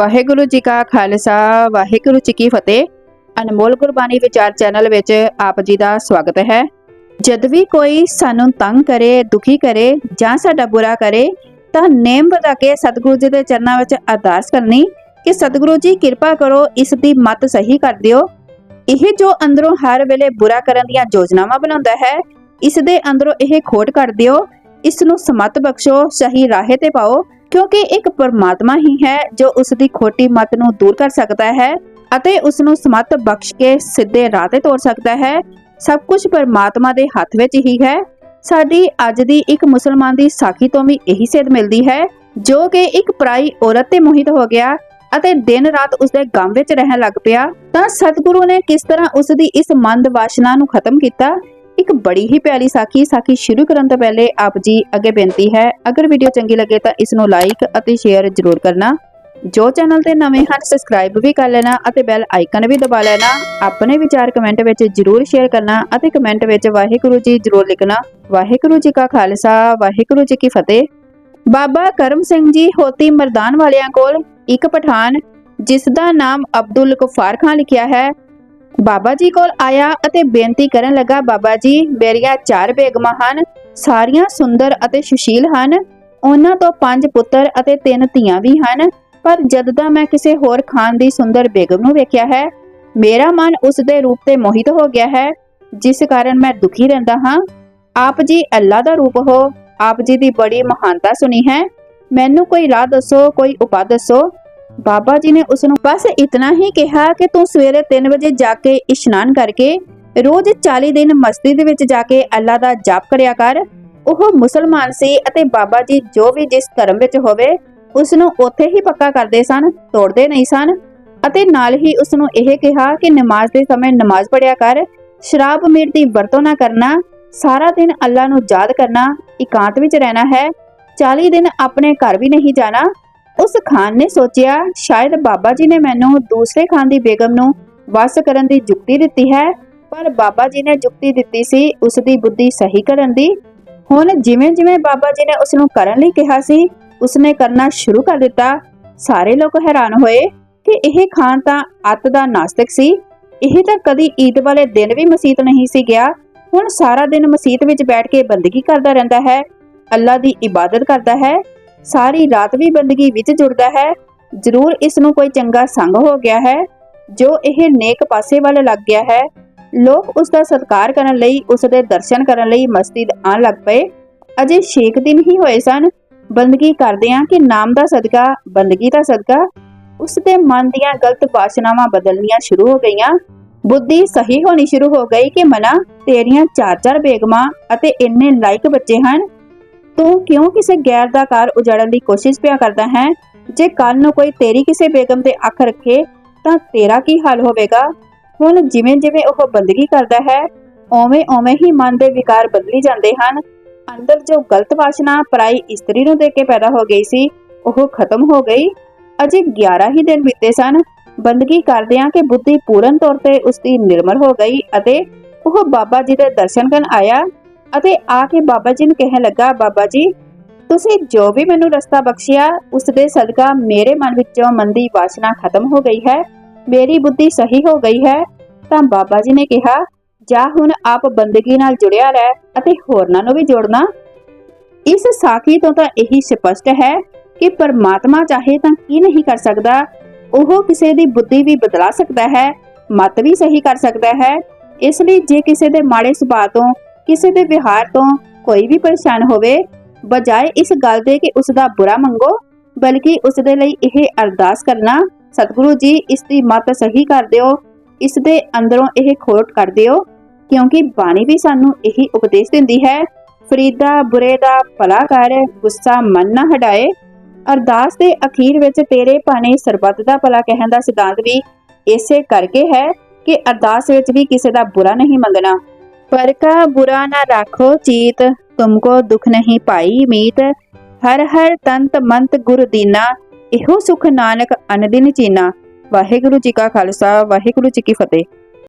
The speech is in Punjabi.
ਵਾਹਿਗੁਰੂ ਜੀ ਕਾ ਖਾਲਸਾ, ਵਾਹਿਗੁਰੂ ਜੀ ਕੀ ਫਤਿਹ। ਅਨਮੋਲ ਗੁਰਬਾਣੀ ਵਿਚਾਰ ਚੈਨਲ ਵਿੱਚ ਆਪ ਜੀ ਦਾ ਸਵਾਗਤ ਹੈ। ਜਦ ਵੀ ਕੋਈ ਸਾਨੂੰ ਤੰਗ ਕਰੇ, ਦੁਖੀ ਕਰੇ ਜਾਂ ਸਾਡਾ ਬੁਰਾ ਕਰੇ, ਤਾਂ ਨੇਮ ਬਤਾ ਕੇ ਸਤਿਗੁਰੂ ਜੀ ਦੇ ਚਰਨਾਂ ਵਿੱਚ ਅਰਦਾਸ ਕਰਨੀ ਕਿ ਸਤਿਗੁਰੂ ਜੀ ਕਿਰਪਾ ਕਰੋ, ਇਸ ਦੀ ਮਤ ਸਹੀ ਕਰ ਦਿਓ। ਇਹ ਜੋ ਅੰਦਰੋਂ ਹਰ ਵੇਲੇ ਬੁਰਾ ਕਰਨ ਦੀਆਂ ਯੋਜਨਾਵਾਂ ਬਣਾਉਂਦਾ ਹੈ, ਇਸ ਦੇ ਅੰਦਰੋਂ ਇਹ ਖੋਟ ਕਰ ਦਿਓ। ਇਸ ਨੂੰ ਸਮਤ ਬਖਸ਼ੋ, ਸਹੀ ਰਾਹੇ ਤੇ ਪਾਓ। ਕਿਉਂਕਿ ਇੱਕ ਪਰਮਾਤਮਾ ਹੀ ਹੈ ਜੋ ਉਸ ਦੀ ਖੋਟੀ ਮਤ ਨੂੰ ਦੂਰ ਕਰ ਸਕਦਾ ਹੈ ਅਤੇ ਉਸ ਨੂੰ ਸਮਤ ਬਖਸ਼ ਕੇ ਸਿੱਧੇ ਰਾਹ ਤੇ ਤੋਰ ਸਕਦਾ ਹੈ। ਸਭ ਕੁਝ ਪਰਮਾਤਮਾ ਦੇ ਹੱਥ ਵਿੱਚ ਹੀ ਹੈ। ਸਾਡੀ ਅੱਜ ਦੀ ਇੱਕ ਮੁਸਲਮਾਨ ਦੀ ਸਾਖੀ ਤੋਂ ਵੀ ਇਹੀ ਸੇਧ ਮਿਲਦੀ ਹੈ, ਜੋ ਕਿ ਇੱਕ ਪਰਾਈ ਔਰਤ ਤੇ ਮੋਹਿਤ ਹੋ ਗਿਆ ਅਤੇ ਦਿਨ ਰਾਤ ਉਸ ਦੇ ਗਮ ਵਿੱਚ ਰਹਿਣ ਲੱਗ ਪਿਆ। ਤਾਂ ਸਤਿਗੁਰੂ ਨੇ ਕਿਸ ਤਰ੍ਹਾਂ ਉਸ ਦੀ ਇਸ ਮੰਦ ਵਾਸ਼ਨਾ ਨੂੰ ਖਤਮ ਕੀਤਾ ਇੱਕ ਬੜੀ ਹੀ ਪਿਆਰੀ ਸਾਖੀ ਸਾਖੀ ਸ਼ੁਰੂ ਕਰਨ ਤੋਂ ਪਹਿਲੇ ਆਪ ਜੀ ਅੱਗੇ ਬੇਨਤੀ ਹੈ, ਅਗਰ ਵੀਡੀਓ ਚੰਗੀ ਲੱਗੇ ਤਾਂ ਇਸ ਨੂੰ ਲਾਈਕ ਅਤੇ ਸ਼ੇਅਰ ਜ਼ਰੂਰ ਕਰਨਾ। ਜੋ ਚੈਨਲ ਤੇ ਨਵੇਂ ਹਨ ਸਬਸਕ੍ਰਾਈਬ ਵੀ ਕਰ ਲੈਣਾ ਅਤੇ ਬੈਲ ਆਈਕਨ ਵੀ ਦਬਾ ਲੈਣਾ। ਆਪਣੇ ਵਿਚਾਰ ਕਮੈਂਟ ਵਿੱਚ ਜ਼ਰੂਰ ਸ਼ੇਅਰ ਕਰਨਾ ਅਤੇ ਕਮੈਂਟ ਵਿੱਚ ਵਾਹਿਗੁਰੂ ਜੀ ਜ਼ਰੂਰ ਲਿਖਣਾ। ਵਾਹਿਗੁਰੂ ਜੀ ਕਾ ਖਾਲਸਾ, ਵਾਹਿਗੁਰੂ ਜੀ ਕੀ ਫਤਿਹ। ਬਾਬਾ ਕਰਮ ਸਿੰਘ ਜੀ ਹੋਤੀ ਮਰਦਾਨ ਵਾਲਿਆਂ ਕੋਲ ਇੱਕ ਪਠਾਨ ਜਿਸ ਦਾ ਨਾਮ ਅਬਦੁਲ ਗਫਾਰ ਖਾਨ ਲਿਖਿਆ ਹੈ। ਬਾਬਾ ਜੀ ਕੋਲ ਆਇਆ ਅਤੇ ਬੇਨਤੀ ਕਰਨ ਲੱਗਾ, ਬਾਬਾ ਜੀ, ਮੇਰੀਆਂ ਚਾਰ ਬੇਗਮਾਂ ਹਨ, ਸਾਰੀਆਂ ਸੁੰਦਰ ਅਤੇ ਸੁਸ਼ੀਲ ਹਨ। ਉਹਨਾਂ ਤੋਂ ਪੰਜ ਪੁੱਤਰ ਅਤੇ ਤਿੰਨ ਧੀਆਂ ਵੀ ਹਨ। ਪਰ ਜਦ ਦਾ ਮੈਂ ਕਿਸੇ ਹੋਰ ਖਾਨ ਦੀ ਸੁੰਦਰ ਬੇਗਮ ਨੂੰ ਵੇਖਿਆ ਹੈ, ਮੇਰਾ ਮਨ ਉਸ ਦੇ ਰੂਪ ਤੇ ਮੋਹਿਤ ਹੋ ਗਿਆ ਹੈ, ਜਿਸ ਕਾਰਨ ਮੈਂ ਦੁਖੀ ਰਹਿੰਦਾ ਹਾਂ। ਆਪ ਜੀ ਅੱਲਾ ਦਾ ਰੂਪ ਹੋ। ਆਪ ਜੀ ਦੀ ਬੜੀ ਮਹਾਨਤਾ ਸੁਣੀ ਹੈ। ਮੈਨੂੰ ਕੋਈ ਰਾਹ ਦੱਸੋ, ਕੋਈ ਉਪਾਅ ਦੱਸੋ। ਬਾਬਾ ਜੀ ਨੇ ਉਸ ਨੂੰ ਬਸ ਇਤਨਾ ਹੀ ਕਿਹਾ ਕਿ ਤੂੰ ਸਵੇਰੇ 3 ਵਜੇ ਜਾ ਕੇ ਇਸ਼ਨਾਨ ਕਰਕੇ ਰੋਜ਼ 40 ਦਿਨ ਮਸਜਿਦ ਵਿੱਚ ਜਾ ਕੇ ਅੱਲਾ ਦਾ ਜਾਪ ਕਰਿਆ ਕਰ। ਉਹ ਮੁਸਲਮਾਨ ਸੀ ਅਤੇ ਬਾਬਾ ਜੀ ਜੋ ਵੀ ਜਿਸ ਧਰਮ ਵਿੱਚ ਹੋਵੇ ਉਸ ਨੂੰ ਉੱਥੇ ਹੀ ਪੱਕਾ ਕਰਦੇ ਸਨ, ਤੋੜਦੇ ਨਹੀਂ ਸਨ ਅਤੇ ਨਾਲ ਹੀ ਉਸ ਨੂੰ ਇਹ ਕਿਹਾ ਕਿ ਨਮਾਜ਼ ਦੇ ਸਮੇਂ ਨਮਾਜ਼ ਪੜਿਆ ਕਰ, ਸ਼ਰਾਬ ਮੀਟ ਦੀ ਵਰਤੋਂ ਨਾ ਕਰਨਾ, ਸਾਰਾ ਦਿਨ ਅੱਲਾ ਨੂੰ ਯਾਦ ਕਰਨਾ, ਇਕਾਂਤ ਵਿੱਚ ਰਹਿਣਾ ਹੈ 40 ਦਿਨ ਆਪਣੇ ਘਰ ਵੀ ਨਹੀਂ ਜਾਣਾ ਉਸ ਖਾਨ ਨੇ ਸੋਚਿਆ, ਸ਼ਾਇਦ ਬਾਬਾ ਜੀ ਨੇ ਮੈਨੂੰ ਦੂਸਰੇ ਖਾਨ ਦੀ ਬੇਗਮ ਨੂੰ ਵਸ ਕਰਨ ਦੀ ਜੁਗਤੀ ਦਿੱਤੀ ਹੈ, ਪਰ ਬਾਬਾ ਜੀ ਨੇ ਜੁਗਤੀ ਦਿੱਤੀ ਸੀ ਉਸ ਦੀ ਬੁੱਧੀ ਸਹੀ ਕਰਨ ਦੀ। ਹੁਣ ਜਿਵੇਂ ਜਿਵੇਂ ਬਾਬਾ ਜੀ ਨੇ ਉਸ ਨੂੰ ਕਰਨ ਲਈ ਕਿਹਾ ਸੀ ਉਸਨੇ ਕਰਨਾ ਸ਼ੁਰੂ ਕਰ ਦਿੱਤਾ। ਸਾਰੇ ਲੋਕ ਹੈਰਾਨ ਹੋਏ ਕਿ ਇਹ ਖਾਨ ਤਾਂ ਅੱਤ ਦਾ ਨਾਸਤਿਕ ਸੀ। ਇਹ ਤਾਂ ਕਦੀ ਈਦ ਵਾਲੇ ਦਿਨ ਵੀ ਮਸਜਿਦ ਨਹੀਂ ਸੀ ਗਿਆ। ਹੁਣ ਸਾਰਾ ਦਿਨ ਮਸਜਿਦ ਵਿੱਚ ਬੈਠ ਕੇ ਬੰਦਗੀ ਕਰਦਾ ਰਹਿੰਦਾ ਹੈ, ਅੱਲਾ ਦੀ ਇਬਾਦਤ ਕਰਦਾ ਹੈ। ਸਾਰੀ ਰਾਤ ਵੀ ਬੰਦਗੀ ਵਿੱਚ ਜੁੜਦਾ ਹੈ। ਜ਼ਰੂਰ ਇਸ ਨੂੰ ਕੋਈ ਚੰਗਾ ਸੰਗ ਹੋ ਗਿਆ ਹੈ, ਜੋ ਇਹ ਨੇਕ ਪਾਸੇ ਵੱਲ ਲੱਗ ਗਿਆ ਹੈ। ਲੋਕ ਉਸ ਦਾ ਸਤਿਕਾਰ ਕਰਨ ਲਈ, ਉਸ ਦੇ ਦਰਸ਼ਨ ਕਰਨ ਲਈ ਮਸਜਿਦ ਆਉਣ ਲੱਗ ਪਏ। ਅਜੇ 6 ਦਿਨ ਹੀ ਹੋਏ ਸਨ। ਬੰਦਗੀ ਕਰਦਿਆਂ ਕਿ ਨਾਮ ਦਾ ਸਦਕਾ, ਬੰਦਗੀ ਦਾ ਸਦਕਾ। ਉਸ ਦੇ ਮਨ ਦੀਆਂ ਗਲਤ ਵਾਸ਼ਨਾਵਾਂ ਬਦਲਣੀਆਂ ਸ਼ੁਰੂ ਹੋ ਗਈਆਂ। ਬੁੱਧੀ ਸਹੀ ਹੋਣੀ ਸ਼ੁਰੂ ਹੋ ਗਈ ਕਿ ਮਨਾ ਤੇਰੀਆਂ ਚਾਰ ਚਾਰ ਬੇਗਮਾਂ ਅਤੇ ਇੰਨੇ ਲਾਇਕ ਬੱਚੇ ਹਨ। ਤੂੰ ਕਿਉਂ ਕਿਸੇ ਗੈਰ ਦਾ ਘਰ ਉਜਾੜਨ ਦੀ ਕੋਸ਼ਿਸ਼ ਪਿਆ ਕਰਦਾ ਹੈ? ਜੇ ਕੱਲ ਨੂੰ ਕੋਈ ਤੇਰੀ ਕਿਸੇ ਬੇਗਮ ਤੇ ਅੱਖ ਰੱਖੇ, ਤਾਂ ਤੇਰਾ ਕੀ ਹਾਲ ਹੋਵੇਗਾ? ਹੁਣ ਜਿਵੇਂ ਜਿਵੇਂ ਉਹ ਬੰਦਗੀ ਕਰਦਾ ਹੈ, ਓਵੇਂ ਓਵੇਂ ਹੀ ਮਨ ਦੇ ਵਿਕਾਰ ਬਦਲੀ ਜਾਂਦੇ ਹਨ। ਅੰਦਰ ਜੋ ਗਲਤ ਵਾਸ਼ਨਾ ਪਰਾਈ ਇਸਤਰੀ ਨੂੰ ਦੇ ਕੇ ਪੈਦਾ ਹੋ ਗਈ ਸੀ, ਉਹ ਖਤਮ ਹੋ ਗਈ। ਅਜੇ 11 ਹੀ ਦਿਨ ਬੀਤੇ ਸਨ। ਬੰਦਗੀ ਕਰਦਿਆਂ ਕਿ ਬੁੱਧੀ ਪੂਰਨ ਤੌਰ ਤੇ ਉਸ ਦੀ ਨਿਰਮਲ ਹੋ ਗਈ ਅਤੇ ਉਹ ਬਾਬਾ ਜੀ ਦੇ ਦਰਸ਼ਨ ਕਰਨ ਆਇਆ। ਅਤੇ ਆ ਕੇ ਬਾਬਾ ਜੀ ਨੂੰ ਕਹਿਣ ਲੱਗਾ, ਬਾਬਾ ਜੀ, ਤੁਸੀਂ ਜੋ ਵੀ ਮੈਨੂੰ ਰਸਤਾ ਬਖਸ਼ਿਆ, ਉਸ ਦੇ ਸਦਕਾ ਮੇਰੇ ਮਨ ਵਿੱਚੋਂ ਮੰਦੀ ਵਾਸ਼ਨਾ ਖਤਮ ਹੋ ਗਈ ਹੈ, ਮੇਰੀ ਬੁੱਧੀ ਸਹੀ ਹੋ ਗਈ ਹੈ। ਤਾਂ ਬਾਬਾ ਜੀ ਨੇ ਕਿਹਾ, ਜਾ ਹੁਣ ਆਪ ਬੰਦਗੀ ਨਾਲ ਜੁੜਿਆ ਰਹਿ ਅਤੇ ਹੋਰਨਾਂ ਨੂੰ ਵੀ ਜੋੜਨਾ। ਇਸ ਸਾਖੀ ਤੋਂ ਤਾਂ ਇਹੀ ਸਪਸ਼ਟ ਹੈ ਕਿ ਪਰਮਾਤਮਾ ਚਾਹੇ ਤਾਂ ਕੀ ਨਹੀਂ ਕਰ ਸਕਦਾ, ਉਹ ਕਿਸੇ ਦੀ ਬੁੱਧੀ ਵੀ ਬਦਲਾ ਸਕਦਾ ਹੈ, ਮਤ ਵੀ ਸਹੀ ਕਰ ਸਕਦਾ ਹੈ। ਇਸ ਲਈ ਜੇ ਕਿਸੇ ਦੇ ਮਾੜੇ ਸੁਭਾਅ ਤੋਂ ਕਿਸੇ ਦੇ ਵਿਹਾਰ ਤੋਂ ਕੋਈ ਵੀ ਪਰੇਸ਼ਾਨ ਹੋਵੇ, ਬਜਾਏ ਇਸ ਗੱਲ ਦੇ ਕਿ ਉਸ ਦਾ ਬੁਰਾ ਮੰਗੋ, ਬਲਕਿ ਉਸ ਦੇ ਲਈ ਇਹ ਅਰਦਾਸ ਕਰਨਾ, ਸਤਿਗੁਰੂ ਜੀ, ਇਸ ਦੀ ਮਤ ਸਹੀ ਕਰ ਦਿਓ, ਇਸ ਦੇ ਅੰਦਰੋਂ ਇਹ ਖੋਟ ਕਰ ਦਿਓ, ਕਿਉਂਕਿ ਬਾਣੀ ਵੀ ਸਾਨੂੰ ਇਹੀ ਉਪਦੇਸ਼ ਦਿੰਦੀ ਹੈ, ਫਰੀਦਾ ਬੁਰੇ ਦਾ ਭਲਾ ਕਰ, ਗੁੱਸਾ ਮਨ ਨਾ ਹਟਾਏ। ਅਰਦਾਸ ਦੇ ਅਖੀਰ ਵਿੱਚ ਤੇਰੇ ਭਾਣੇ ਸਰਬੱਤ ਦਾ ਭਲਾ ਕਹਿਣ ਦਾ ਸਿਧਾਂਤ ਵੀ ਇਸੇ ਕਰਕੇ ਹੈ ਕਿ ਅਰਦਾਸ ਵਿੱਚ ਵੀ ਕਿਸੇ ਦਾ ਬੁਰਾ ਨਹੀਂ ਮੰਗਣਾ ਪਰ ਕਾ ਬੁਰਾ ਨਾ ਰੱਖੋ ਚੀਤ, ਤੁਮਕੋ ਦੁਖ ਨਹੀਂ ਪਾਈ ਮੀਤ। ਹਰ ਹਰ ਤੰਤ ਮੰਤ ਗੁਰ ਦੀਨਾ, ਇਹੋ ਸੁਖ ਨਾਨਕ ਅਨਦਿਨ ਚੀਨਾ ਵਾਹਿਗੁਰੂ ਜੀ ਕਾ ਖਾਲਸਾ, ਵਾਹਿਗੁਰੂ ਜੀ ਕੀ ਫਤਿਹ।